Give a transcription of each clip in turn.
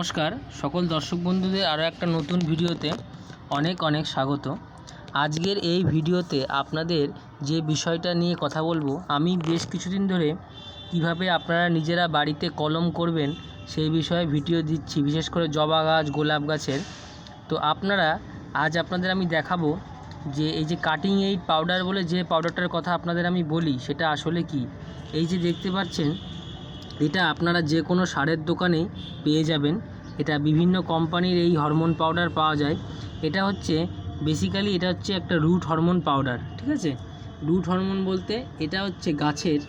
নমস্কার। সকল দর্শক বন্ধুদের আরও একটা নতুন ভিডিওতে অনেক অনেক স্বাগত। আজকের এই ভিডিওতে আপনাদের যে বিষয়টা নিয়ে কথা বলব, আমি বেশ কিছুদিন ধরে কীভাবে আপনারা নিজেরা বাড়িতে কলম করবেন সেই বিষয়ে ভিডিও দিচ্ছি, বিশেষ করে জবা গাছ, গোলাপ গাছের। তো আপনারা, আজ আপনাদের আমি দেখাবো যে এই যে কাটিং এইট পাউডার বলে যে পাউডারটার কথা আপনাদের আমি বলি, সেটা আসলে কি? এই যে দেখতে পাচ্ছেন এটা আপনারা যে কোনো সারের দোকানেই পেয়ে যাবেন। এটা বিভিন্ন কোম্পানির এই হরমোন পাউডার পাওয়া যায়। এটা হচ্ছে বেসিক্যালি এটা হচ্ছে একটা রুট হরমোন পাউডার ঠিক আছে? রুট হরমোন বলতে এটা হচ্ছে গাছের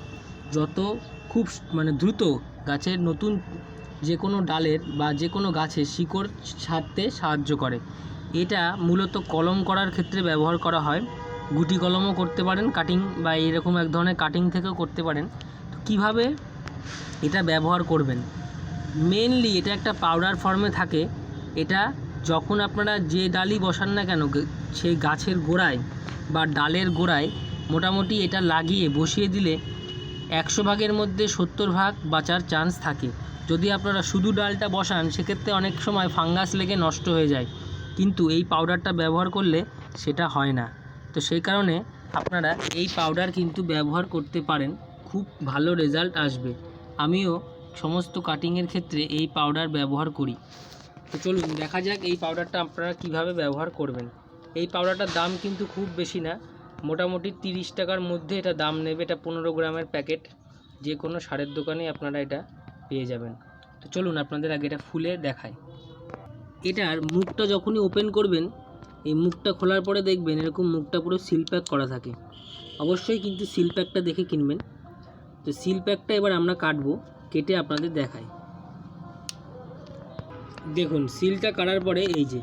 যত খুব মানে দ্রুত গাছের নতুন যে কোনো ডালের বা যে কোনো গাছের শিকড় ছাড়তে সাহায্য করে। এটা মূলত কলম করার ক্ষেত্রে ব্যবহার করা হয়। গুটি কলমও করতে পারেন কাটিং বা এরকম এক ধরনের কাটিং থেকেও করতে পারেন। তো কীভাবে এটা ব্যবহার করবেন। মেনলি এটা একটা পাউডার ফর্মে থাকে। এটা যখন আপনারা যে ডালই বসান না কেন সেই গাছের গোড়ায় বা ডালের গোড়ায় মোটামুটি এটা লাগিয়ে বসিয়ে দিলে একশো ভাগের মধ্যে সত্তর ভাগ বাঁচার চান্স থাকে। যদি আপনারা শুধু ডালটা বসান, সেক্ষেত্রে অনেক সময় ফাঙ্গাস লেগে নষ্ট হয়ে যায়। কিন্তু এই পাউডারটা ব্যবহার করলে সেটা হয় না। তো সেই কারণে আপনারা এই পাউডার কিন্তু ব্যবহার করতে পারেন। খুব ভালো রেজাল্ট আসবে। আমিও সমস্ত কাটিংয়ের ক্ষেত্রে এই পাউডার ব্যবহার করি। তো চলুন, দেখা যাক এই পাউডারটা আপনারা কীভাবে ব্যবহার করবেন। এই পাউডারটার দাম কিন্তু খুব বেশি না। মোটামুটি তিরিশ টাকার মধ্যে এটা দাম নেবে। এটা পনেরো গ্রামের প্যাকেট। যে কোনো সারের দোকানে আপনারা এটা পেয়ে যাবেন। তো চলুন, আপনাদের আগে এটা ফুলে দেখায় এটার মুখটা যখনই ওপেন করবেন, এই মুখটা খোলার পরে দেখবেন এরকম মুখটা পুরো সিল প্যাক করা থাকে। অবশ্যই কিন্তু সিল প্যাকটা দেখে কিনবেন। তো সিল প্যাকটা এবার আমরা কাটবো, কেটে আপনাদের দেখাই। দেখুন সিলটা কাটার পরে এই যে,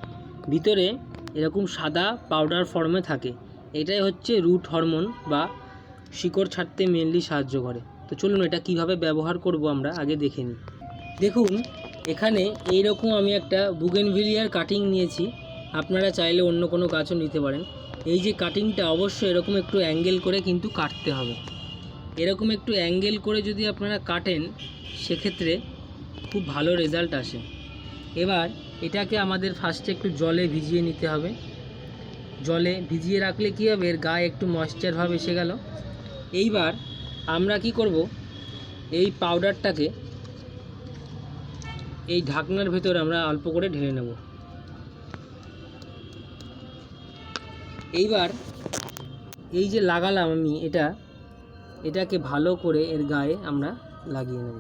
ভিতরে এরকম সাদা পাউডার ফর্মে থাকে। এটাই হচ্ছে রুট হরমোন বা শিকড় ছাড়তে মেনলি সাহায্য করে। তো চলুন এটা কীভাবে ব্যবহার করব আমরা আগে দেখে নিই। দেখুন, এখানে এই রকম আমি একটা বুগেনভিলিয়ার কাটিং নিয়েছি। আপনারা চাইলে অন্য কোনো গাছও নিতে পারেন। এই যে কাটিংটা অবশ্যই এরকম একটু অ্যাঙ্গেল করে কিন্তু কাটতে হবে। এরকম একটু অ্যাঙ্গেল করে যদি আপনারা কাটেন, সেক্ষেত্রে খুব ভালো রেজাল্ট আসে। এবার এটাকে আমাদের ফার্স্টে একটু জলে ভিজিয়ে নিতে হবে। জলে ভিজিয়ে রাখলে কী হবে? এর গায়ে একটু ময়েশ্চার ভাব এসে গেল। এইবার আমরা কি করব? এই পাউডারটাকে এই ঢাকনার ভেতর আমরা অল্প করে ঢেলে নেব। এইবার এই যে লাগালাম আমি এটা এটাকে ভালো করে এর গায়ে আমরা লাগিয়ে নেব।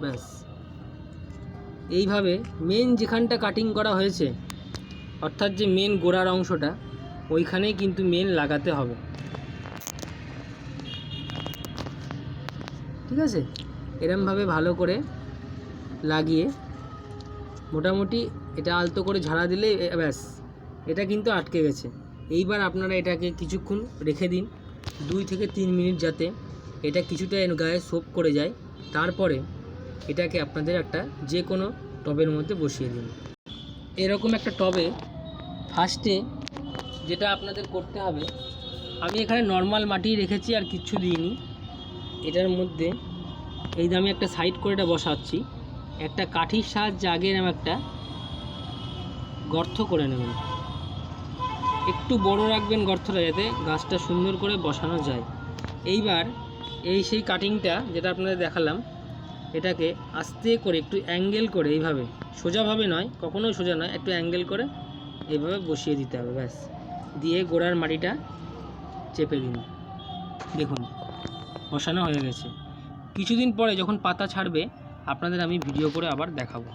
ব্যাস। এইভাবে মেন যেখানটা কাটিং করা হয়েছে, অর্থাৎ যে মেন গোড়ার অংশটা, ওইখানেই কিন্তু মেন লাগাতে হবে। ঠিক আছে? এরমভাবে ভালো করে লাগিয়ে মোটামুটি এটা আলতো করে ঝাড়া দিলে ব্যাস, এটা কিন্তু আটকে গেছে। এইবার আপনারা এটাকে কিছুক্ষণ রেখে দিন। দুই থেকে তিন মিনিট যাতে এটা কিছুটা গায়ে সোপ করে যায়, তারপরে এটাকে আপনাদের একটা যে কোনো টবের মধ্যে বসিয়ে দিন। এরকম একটা টবে ফার্স্টে যেটা আপনাদের করতে হবে, আমি এখানে নর্মাল মাটি রেখেছি আর কিচ্ছু দিইনি। এটার মধ্যে এই যে আমি একটা সাইড করে এটা বসাচ্ছি, একটা কাঠির সাহায্যে আগে এরম একটা গর্ত করে নেবেন একটু বড় রাখবেন গর্তটা যাতে গাছটা সুন্দর করে বসানো যায়। এইবার এই সেই কাটিংটা যেটা আপনাদের দেখালাম, এটাকে আস্তে করে একটু অ্যাঙ্গেল করে এইভাবে, সোজাভাবে নয়, কখনোই সোজা নয়, একটু অ্যাঙ্গেল করে এইভাবে বসিয়ে দিতে হবে, ব্যাস। দিয়ে গোড়ার মাটিটা চেপে দিন। দেখুন, বসানো হয়ে গেছে। কিছুদিন পরে যখন পাতা ছাড়বে, আপনাদের আমি ভিডিও করে আবার দেখাবো।